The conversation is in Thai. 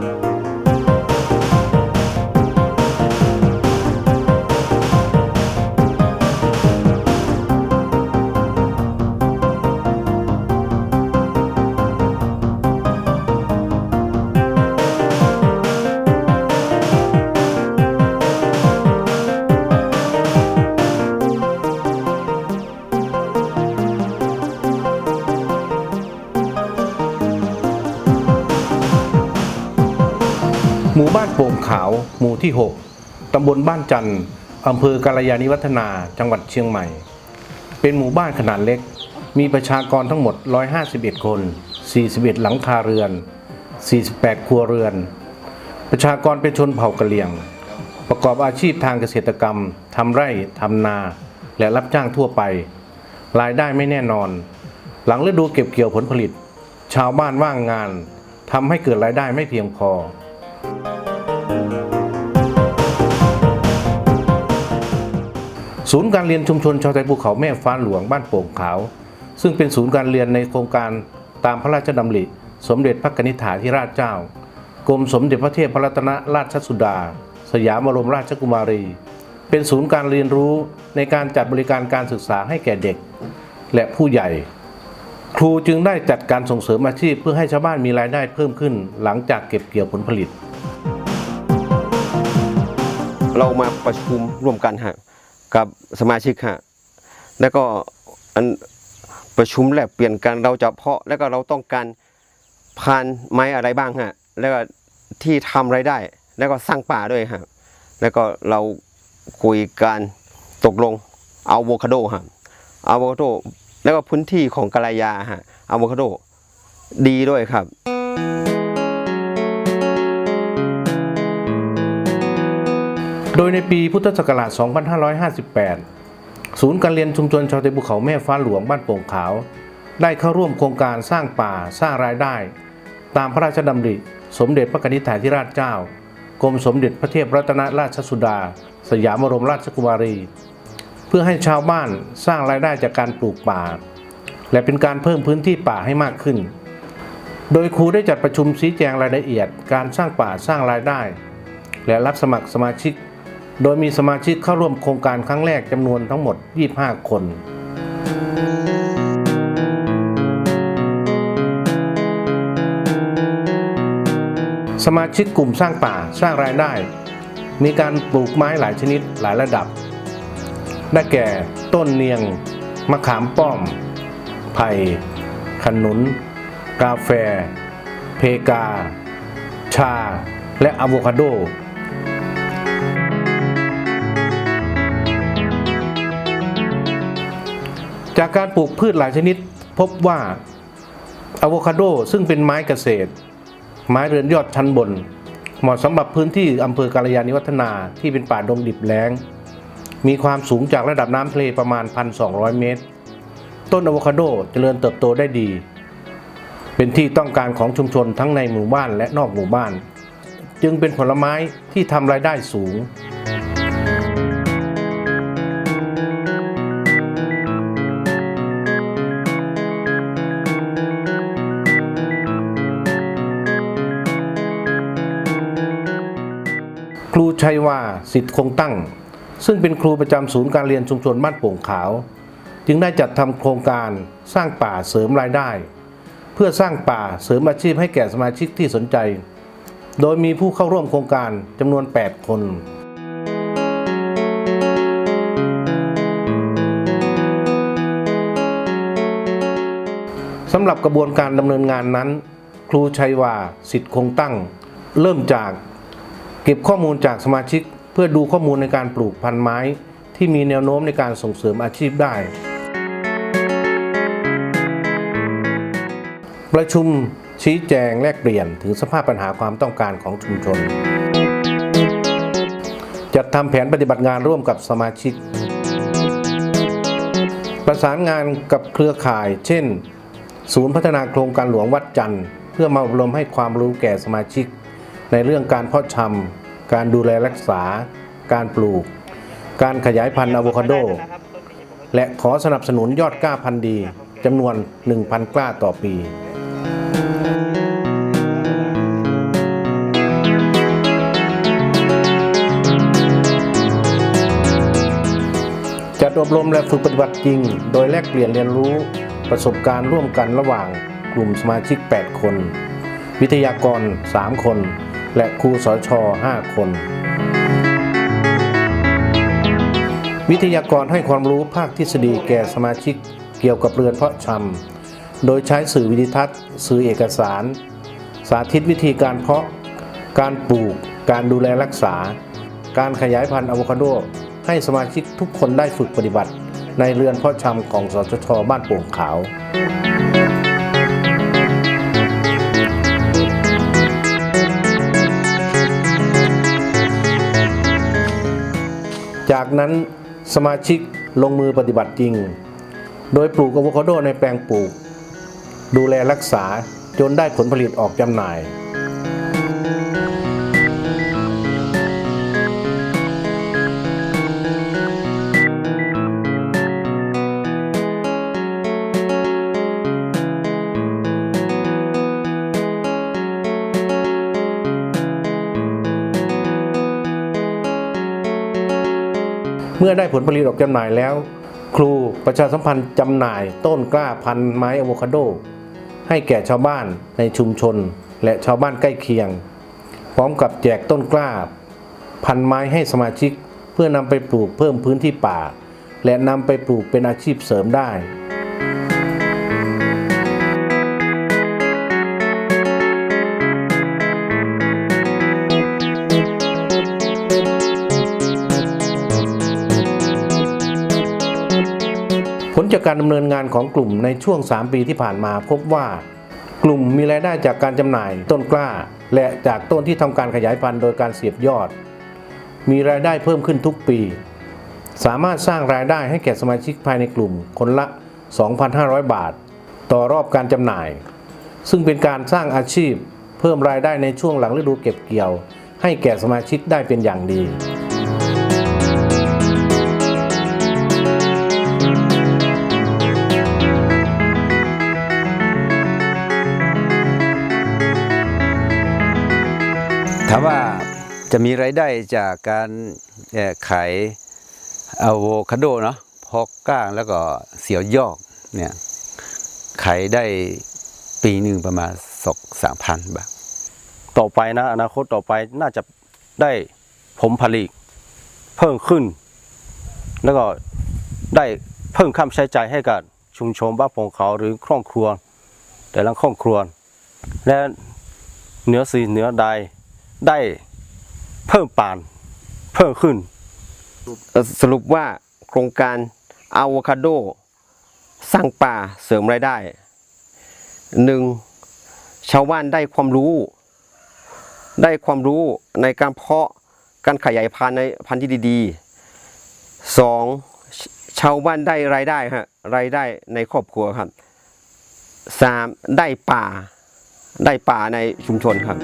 Bye. หมู่บ้านโป่งขาว หมู่ที่ 6 ตำบลบ้านจันทร์อำเภอกาลยานิวัฒนา จังหวัดเชียงใหม่ เป็นหมู่บ้านขนาดเล็ก มีประชากรทั้งหมด 151 คน 41 หลังคาเรือน 48 ครัวเรือน ประชากรเป็นชนเผ่ากะเหรี่ยง ประกอบอาชีพทางเกษตรกรรม ทำไร่ ทำนา และรับจ้างทั่วไป รายได้ไม่แน่นอน หลังฤดูเก็บเกี่ยวผลผลิต ชาวบ้านว่างงานทำให้เกิดรายได้ไม่เพียงพอ ศูนย์การเรียนชุมชนชาวไทยภูเขาแม่ฟ้าหลวงบ้านโป่งขาว ซึ่งเป็นศูนย์การเรียนในโครงการตามพระราชดำริ สมเด็จพระกนิษฐาธิราชเจ้า กรมสมเด็จพระเทพรัตนราชสุดา สยามบรมราชกุมารี เป็นศูนย์การเรียนรู้ในการจัดบริการการศึกษาให้แก่เด็ก และผู้ใหญ่ ครูจึงได้จัดการส่งเสริมอาชีพเพื่อให้ชาวบ้านมีรายได้เพิ่มขึ้น หลังจากเก็บเกี่ยวผลผลิต เรามาประชุมร่วมกันฮะกับสมาชิกฮะแล้วก็อันประชุมแลกเปลี่ยนกันเราจะเพาะแล้วก็เราต้องการพานไม้อะไรบ้างฮะแล้วก็ที่ทำไรายได้ แล้วก็สร้างป่าด้วยฮะแล้วก็เราคุยกันตกลงเอาโวคาโดฮะเอาโวคาโดแล้วก็พื้นที่ของกาลายาฮะเอาโวคาโดดีด้วยครับ โดยในปีพุทธศักราช 2558 ศูนย์การเรียนชุมชนชาวไทยภูเขาแม่ฟ้าหลวงบ้านโป่งขาว ได้เข้าร่วมโครงการสร้างป่าสร้างรายได้ ตามพระราชดำริ สมเด็จพระกนิษฐาธิราชเจ้า กรมสมเด็จพระเทพรัตนราชสุดา สยามบรมราชกุมารี เพื่อให้ชาวบ้านสร้างรายได้จากการปลูกป่า และเป็นการเพิ่มพื้นที่ป่าให้มากขึ้น โดยครูได้จัดประชุมชี้แจงรายละเอียด การสร้างป่าสร้างรายได้ และรับสมัครสมาชิก โดยมีสมาชิกเข้าร่วมโครงการครั้งแรกจำนวนทั้งหมด 25 คน สมาชิกกลุ่มสร้างป่าสร้างรายได้ มีการปลูกไม้หลายชนิดหลายระดับ ได้แก่ต้นเนียง มะขามป้อม ไผ่ ขนุน กาแฟ เพกา ชา และอะโวคาโด จากการปลูกพืชหลายชนิดพบว่าอะโวคาโดซึ่งเป็นไม้เกษตร ไม้เรือนยอดชั้นบน เหมาะสำหรับพื้นที่อำเภอกาลยานิวัฒนาที่เป็นป่าดงดิบแล้ง มีความสูงจากระดับน้ำทะเลประมาณ 1,200 เมตร ต้นอะโวคาโดเจริญเติบโตได้ดี เป็นที่ต้องการของชุมชนทั้งในหมู่บ้านและนอกหมู่บ้าน จึงเป็นผลไม้ที่ทำรายได้สูง ชัยวาสิทธิ์คงตั้ง ซึ่งเป็นครูประจำศูนย์การเรียนชุมชนบ้านโป่งขาว จึงได้จัดทำโครงการสร้างป่าเสริมรายได้ เพื่อสร้างป่าเสริมอาชีพให้แก่สมาชิกที่สนใจ โดยมีผู้เข้าร่วมโครงการจำนวน 8 คนสำหรับกระบวนการดำเนินงานนั้น ครูชัยวาสิทธิ์คงตั้ง เริ่มจาก เก็บข้อมูลจากสมาชิก เพื่อดูข้อมูลในการปลูกพันธุ์ไม้ ที่มีแนวโน้มในการส่งเสริมอาชีพได้ ประชุมชี้แจงแลกเปลี่ยนถึงสภาพปัญหาความต้องการของชุมชน จัดทำแผนปฏิบัติงานร่วมกับสมาชิก ประสานงานกับเครือข่าย เช่น ศูนย์พัฒนาโครงการหลวงวัดจันทร์ เพื่อมาอบรมให้ความรู้แก่สมาชิก ในเรื่องการเพาะชำการดูแลรักษา การปลูก การขยายพันธุ์อะโวคาโด และขอสนับสนุนยอดกล้าพันธุ์ดีจำนวน 1,000 กล้าต่อปีจัดอบรมและฝึกปฏิบัติจริง โดยแลกเปลี่ยนเรียนรู้ประสบการณ์ร่วมกันระหว่างกลุ่มสมาชิก 8 คน วิทยากร 3 คน และครูสอชอ5คน วิทยากรให้ความรู้ภาคทฤษฎีแก่สมาชิกเกี่ยวกับเรือนเพาะชำ โดยใช้สื่อวิดิทัศน์ สื่อเอกสาร สาธิตวิธีการเพาะ การปลูก การดูแลรักษา การขยายพันธุ์อะโวคาโด ให้สมาชิกทุกคนได้ฝึกปฏิบัติ ในเรือนเพาะชำของสชบ้านโป่งขาว จากนั้นสมาชิกลงมือปฏิบัติจริง โดยปลูกอะโวคาโดในแปลงปลูก ดูแลรักษาจนได้ผลผลิตออกจำหน่าย เมื่อได้ผลผลิตออกจำหน่ายแล้ว ครูประชาสัมพันธ์จำหน่ายต้นกล้าพันไม้อะโวคาโด ให้แก่ชาวบ้านในชุมชน และชาวบ้านใกล้เคียง พร้อมกับแจกต้นกล้า พันไม้ให้สมาชิก เพื่อนำไปปลูกเพิ่มพื้นที่ป่า และนำไปปลูกเป็นอาชีพเสริมได้ ลจากการดำเนินงานของกลุ่มในช่วง 3 ปีที่ผ่านมาพบว่า กลุ่มมีรายได้จากการจำหน่ายต้นกล้า และจากต้นที่ทำการขยายพันธุ์โดยการเสียบยอด มีรายได้เพิ่มขึ้นทุกปี สามารถสร้างรายได้ให้แก่สมาชิกภายในกลุ่มคนละ 2,500 บาท ต่อรอบการจำหน่าย ซึ่งเป็นการสร้างอาชีพ เพิ่มรายได้ในช่วงหลังฤดูเก็บเกี่ยว ให้แก่สมาชิกได้เป็นอย่างดี ถามว่าจะมีรายได้จากการขายอะโวคาโดเนาะพอกก้างแล้วก็เสียวยอกเนี่ยขายได้ปีหนึ่งประมาณสองสามพันบาทต่อไปนะอนาคตต่อไปน่าจะได้ผลผลิตเพิ่มขึ้น แล้วก็ได้เพิ่มค่าใช้จ่ายให้กับชุมชนบ้านโป่งเขาหรือครอบครัว แต่ละครอบครัว และเหนือสิ่งเหนือใด ได้เพิ่มปานเพิ่มขึ้น สรุปว่าโครงการอะโวคาโด สร้างป่าเสริมรายได้หนึ่งชาวบ้านได้ความรู้ ได้ความรู้ในการเพาะการขยายพันธุ์ในพันธุ์ที่ดีๆสองชชาวบ้านได้รายได้ฮะรายได้ในครอบครัวครับสามได้ป่าได้ป่าในชุมชนครับ